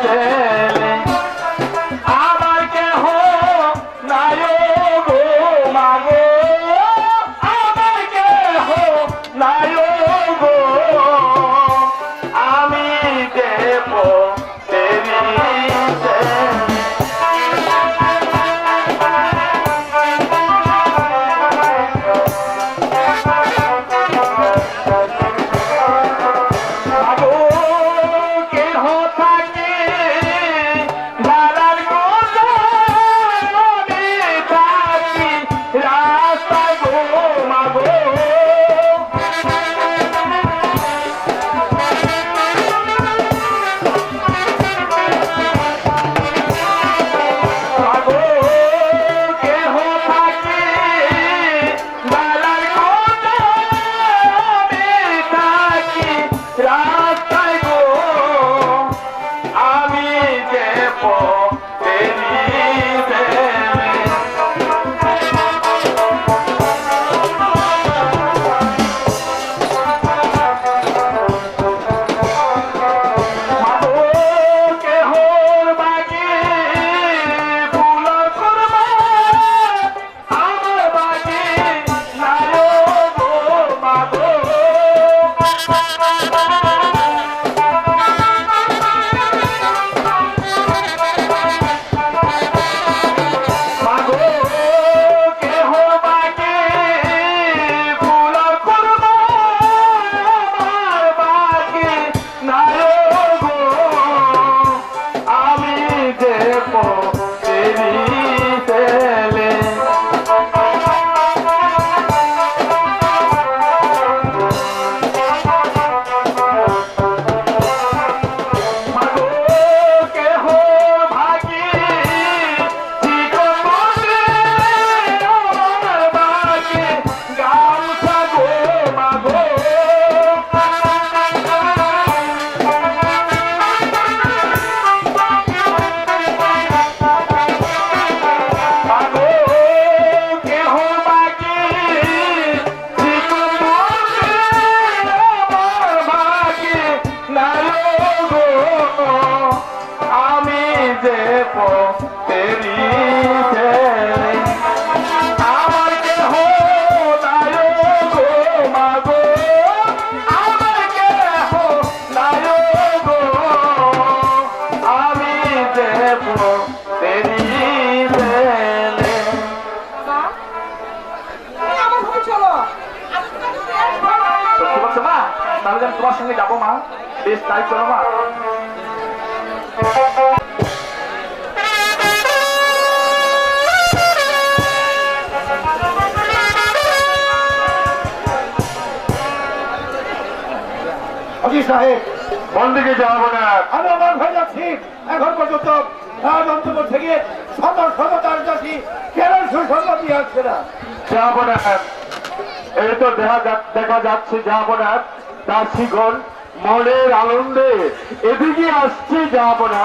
Hey, hey, hey. থাকো বেশ তাই চলো এখন পর্যন্ত থেকে শত শত কেন সুসংগতি আসছে না? যাব না। এই তো দেখা দেখা যাচ্ছে যাব না। চাষিগণ মনের আনন্দে এদিকে আসছে যাব না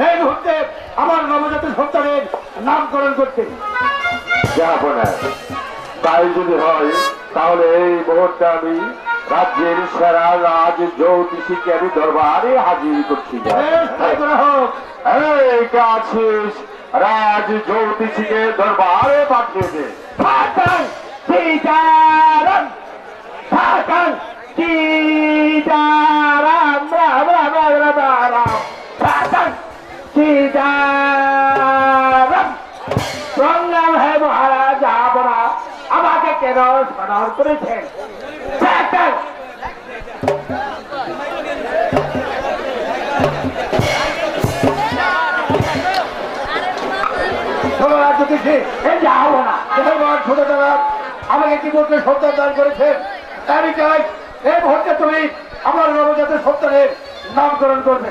এই মুহূর্তে আমার নবজাত সন্তানের নামকরণ করতে তাই যদি হয় তাহলে এই মুহূর্তে আমি রাজ্যের সেরা রাজ জ্যোতিষীকে আমি দরবারে হাজির করছি এই শেষ রাজ জ্যোতিষীকে দরবারে পাঠিয়ে দে রাম রাম রাম রাম রাম সীতারাম সংগ্রাম হে মহারাজ আমরা আমাকে কেন স্মরণ করেছেন? আমাকে কি বলতে সত্য দান করেছেন? আমি চাই এই মুহূর্তে তুমি আমার নবজাতের সন্তানের নামকরণ করবে।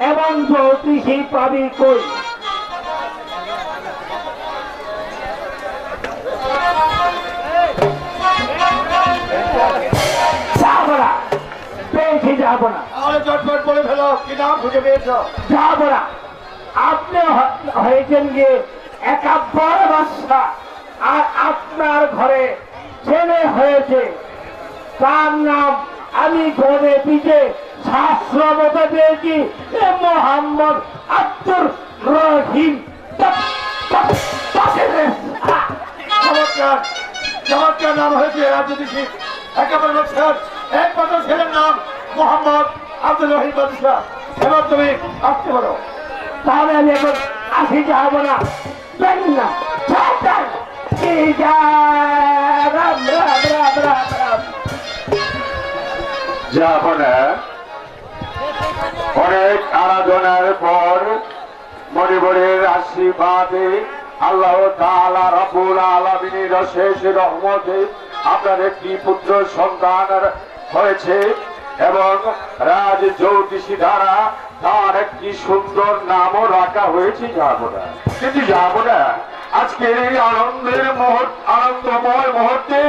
এমন জ্যোতিষী পাবি কই? আপনি হয়েছেন গিয়ে বাচ্চা আর আপনার ঘরে ছেলে হয়েছে। তার নাম আমি ঘরে পিঠে শাস্ত্র মতো পেয়েছি এ মোহাম্মদ আব্দুর রহিম। চমৎকার চমৎকার নাম হয়েছে রাজ্যদীশী একেবারে একমাত্র ছেলের নাম মোহাম্মদ আব্দুল রহিম বাদশাহ। এবার তুমি আসতে পারো। তাহলে আমি এখন আসি যাব না। জানি না। যা রাম অনেক পর মনিবরের আশীর্বাদে আল্লাহ তাআলা আলামিনের শেষ রহমতে আপনার একটি পুত্র সন্তান হয়েছে এবং রাজ জ্যোতিষী দ্বারা তার একটি সুন্দর নামও রাখা হয়েছে যাবনা কিন্তু যাবনা, আজকের এই আনন্দের মুহূর্ত, আনন্দময় মুহূর্তে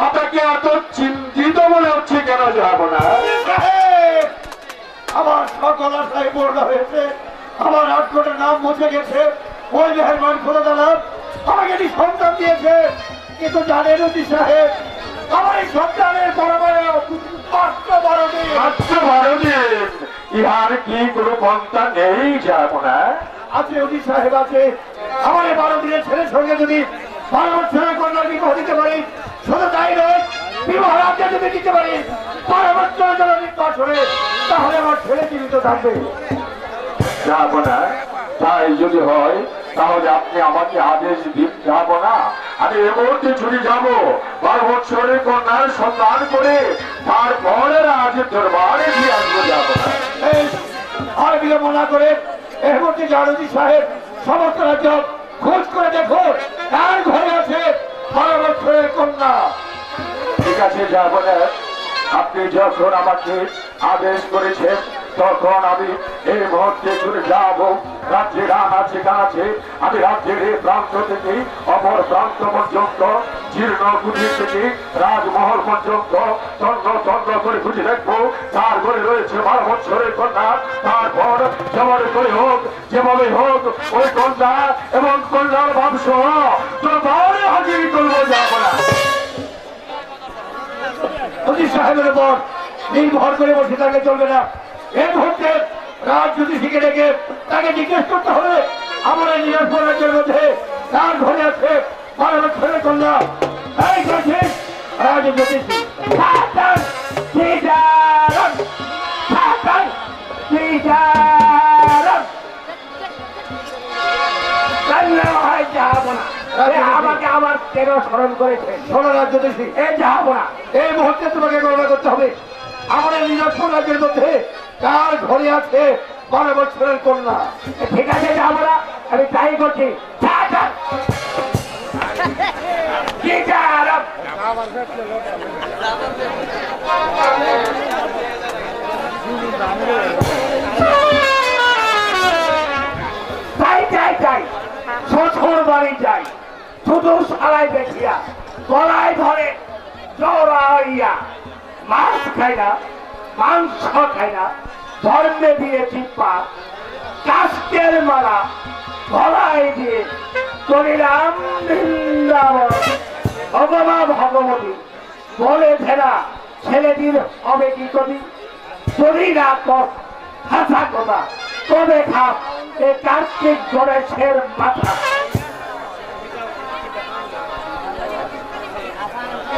আপনাকে এত চিন্তিত মনে হচ্ছে কেন সাহেব! আমার সকল আশায় পূর্ণ হয়েছে। আমার আট কোটি নাম মুছে গেছে। ওই মেহরবান খোদা দালাম আমাকে একটি সন্তান দিয়েছে। কিন্তু জানেন অতি সাহেব আমার এই সন্তানের দিন। ইহার কি কোনো পন্থা নেই যাবনা আছে অতি সাহেব আছে। আমার এই বারো দিনের ছেলের সঙ্গে যদি বারো বছরের কন্যার বিবাহ দিতে পারি শুধু তাই নয় বিবাহ রাজ্যে যদি দিতে পারি বারো বছরের জন্য তাহলে আমার ছেলে জীবিত থাকবে। যাবনা তাই যদি হয় তাহলে আপনি আমাকে আদেশ দিন। যাব না আমি এ মুহূর্তে ছুটি যাব। বারো বছরের কন্যার সন্ধান করে তারপরে রাজ দরবারে দিয়ে আসব যাব না আর বিলম্ব না করে এর মধ্যে জানজি সাহেব সমস্ত রাজ্য খোঁজ করে দেখো কার ঘরে আছে বারো বছরের কন্যা। ঠিক আছে যাব না আপনি যখন আমাকে আদেশ করেছেন, তখন আমি এই মুহূর্তে ঘুরে যাব। রাজ্যে রান আছে আছে। আমি রাজ্যের এই প্রান্ত থেকে, অপর প্রান্ত পর্যন্ত, জীর্ণ কুটির থেকে, রাজমহল পর্যন্ত তন্দ্র তন্দ্র করে খুঁজে দেখব। তার ঘরে রয়েছে বারো বছরের কন্যা। তারপর যেমন করে হোক, যেভাবে হোক, ওই কন্যা এবং কন্যার বংশ বাড়ি হাজির করব যাব না অতি সাহেবের উপর নির্ভর করে বসে থাকলে চলবে না। এই মুহূর্তে রাজজ্যোতিষীকে ডেকে তাকে জিজ্ঞেস করতে হবে, আমরা নিরাপদ রাজ্যের মধ্যে তার ঘরে আছে? পার্লামেন্ট কন্যা। এই কাছে সাবধান! কেন স্মরণ করেছেন শোনো রাজজ্যোতিষী এ যাব না এই মুহূর্তে তোমাকে গণনা করতে হবে। আমাদের নিজস্ব রাজ্যের মধ্যে কার ঘরে আছে বারো বছরের কন্যা ঠিক আছে যাব না আমি তাই করছি। কি যা তাই দেখিয়া গলায় ধরে, জড়াইয়া, মাছ খাই না মাংস খাই না ধর্মে দিয়ে চিপা কাস্তের মালা গলায় দিয়ে চলিলাম বৃন্দাবন। ভগবা ভগবতী, বলে ফেরা, ছেলেটির হবে কি কবি? যদি না হাসা কথা, কবে খাপ এ কার্তিক গণেশের মাথা।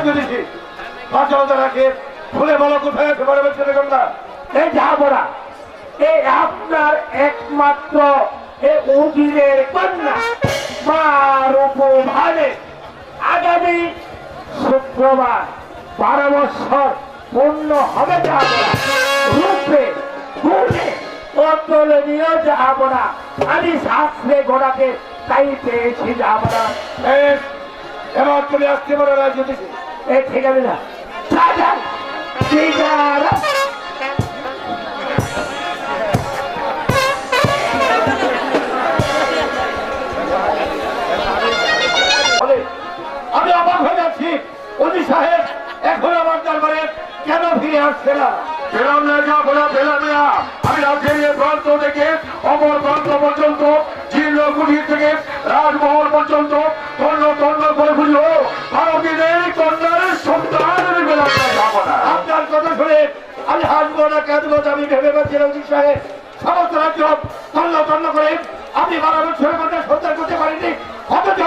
রাজজ্যোতিষী বাচ্চা রাখে খুলে বলো কোথায় আছে? আগামী শুক্রবার বারো বছর পূর্ণ হবে রূপে গোড়াকে তাই পেয়েছি বেশ এবার তুমি আসতে পারো রাজজ্যোতিষী আমি অবাক হয়ে যাচ্ছি। অজি সাহেব, এখন আমার দরবারে কেন ফিরে আসছে না? পেলাম না যা বলা পেলাম না। আমি রাজ্যের প্রান্ত থেকে অমর প্রান্ত পর্যন্ত কুটির থেকে রাজমহল পর্যন্ত তন্ন তন্ন করে বুঝলো ভারতীয় কন্যার সন্তানের আপনার কথা শুনে আমি হাসবো না কাঁদবো আমি ভেবে পাচ্ছি না অজিত সাহেব। সমস্ত রাজ্য তন্ন তন্ন করে আপনি বারো বছরের মধ্যে সন্তান করতে পারেননি অথচ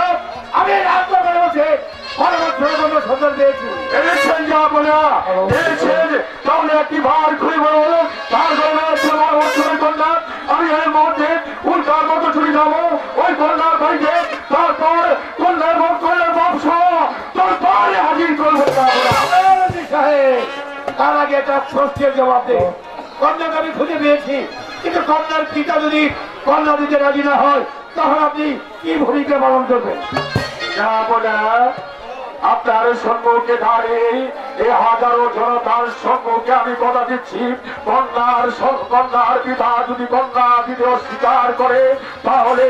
আমি রাজ্য করে বসে তাহলে একটি বার ঘুরে বলো তার জন্য আছে আমার অর্থনের কন্যা আমি এর মধ্যে উল্টার মতো ছুটি যাব ওই বাড়িতে তারপর মুখ কন্যার বংশ তোর পায়ে হাজির করব তার। আগে একটা প্রশ্নের জবাব দেয় কন্যাকে আমি খুঁজে পেয়েছি, কিন্তু কন্যার পিতা যদি কন্যা দিতে রাজি না হয়, তখন আপনি কি ভূমিকা পালন করবেন? আপনার সম্মুখে দাঁড়িয়ে এই হাজারো জনতার সম্মুখে আমি কথা দিচ্ছি। কন্যার কন্যার পিতা যদি কন্যা দিতে অস্বীকার করে, তাহলে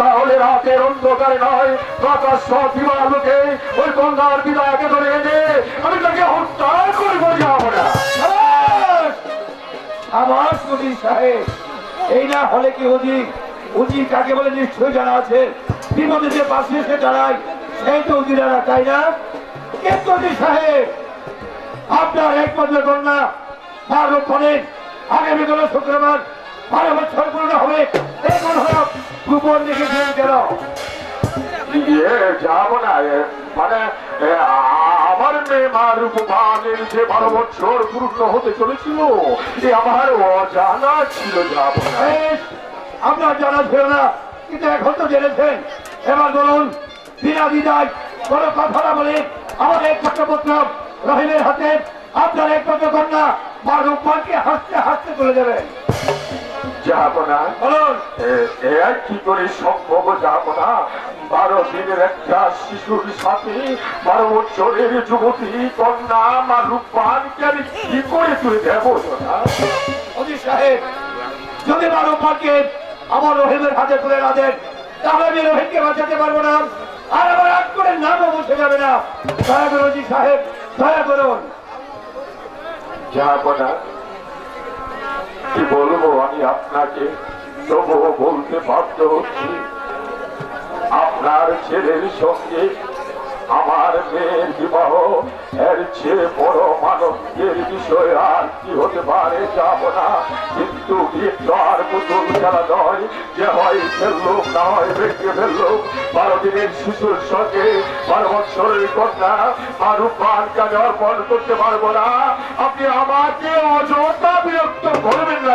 তাহলে রাতের অন্ধকারে নয় প্রকাশ্য দিবালোকে ওই কন্যার পিতাকে ধরে এনে আমি তাকে হত্যা করব যাব সাবাস! সাবাস সাহেব, এই না হলে কি উজি উজি কাকে বলে নিশ্চয়ই জানা আছে? বিপদে যে পাশে এসে দাঁড়ায়, সেই তো উজিরারা তাই না? কিন্তু সাহেব? আপনার একমাত্র কন্যা তার রূপণে আগামী কোনো শুক্রবার, বারো বছর পূর্ণ হবে এই গোপন লিখেছেন কেন? ইয়ে যাব না মানে আমার মেয়ে মা রূপবানের যে বারো বছর পূর্ণ হতে চলেছিল এ আমার অজানা ছিল যাব না। আপনার জানা ছিল না কিন্তু এখন তো জেনেছেন। এবার বলুন বিনা বিদায় কোনো কথা না বলে আমার একমাত্র পুত্র রহিমের হাতে আপনার একমাত্র কন্যা বা রূপমানকে হাসতে হাসতে তুলে দেবেন যাব না বলুন। এ- এ আর কি করে সম্ভব যাব না বারো দিনের একটা শিশুর সাথে বারো বছরের যুবতী কন্যা মা রূপবানকে আমি কি করে তুলে দেবো? সাহেব যদি বারম্বারকে আমার রহিমের হাতে তুলে না দেন তাহলে আমি রহিমকে বাঁচাতে পারব না। আর আমার আট করে নামও বসে যাবে না। দয়া করুন সাহেব দয়া করুন। যাব না কি বলব আমি আপনাকে? তবুও বলতে বাধ্য হচ্ছি। আপনার ছেলের সঙ্গে আমার মেয়ের বিবাহ এর চেয়ে বড় মানবের বিষয় আর কি হতে পারে যাব না। কিন্তু আর পুতুল খেলা নয়, যে হয় ফেলল না হয় ভেঙে ফেলল বারো দিনের শিশুর সঙ্গে বারো বছরের কন্যা আর পান কাজে অর্পণ করতে পারব না? আপনি আমাকে অযথা বিরক্ত করবেন না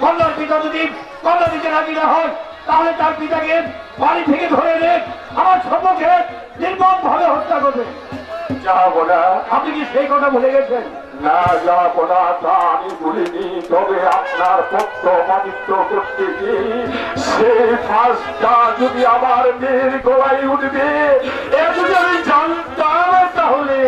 কন্যার পিতা যদি কন্যা দিতে রাজি না হয় তাহলে তার পিতাকে বাড়ি থেকে ধরে এনে আমার সম্মুখে নির্মম ভাবে হত্যা করবে। যাব না। আপনি কি সেই কথা ভুলে গেছেন? না যাব না তা আমি ভুলিনি। তবে আপনার পক্ষ মানিত্য করতে গিয়ে সেই ফাঁসটা যদি আমার মেয়ের গলায় উঠবে এ যদি আমি জানতাম তাহলে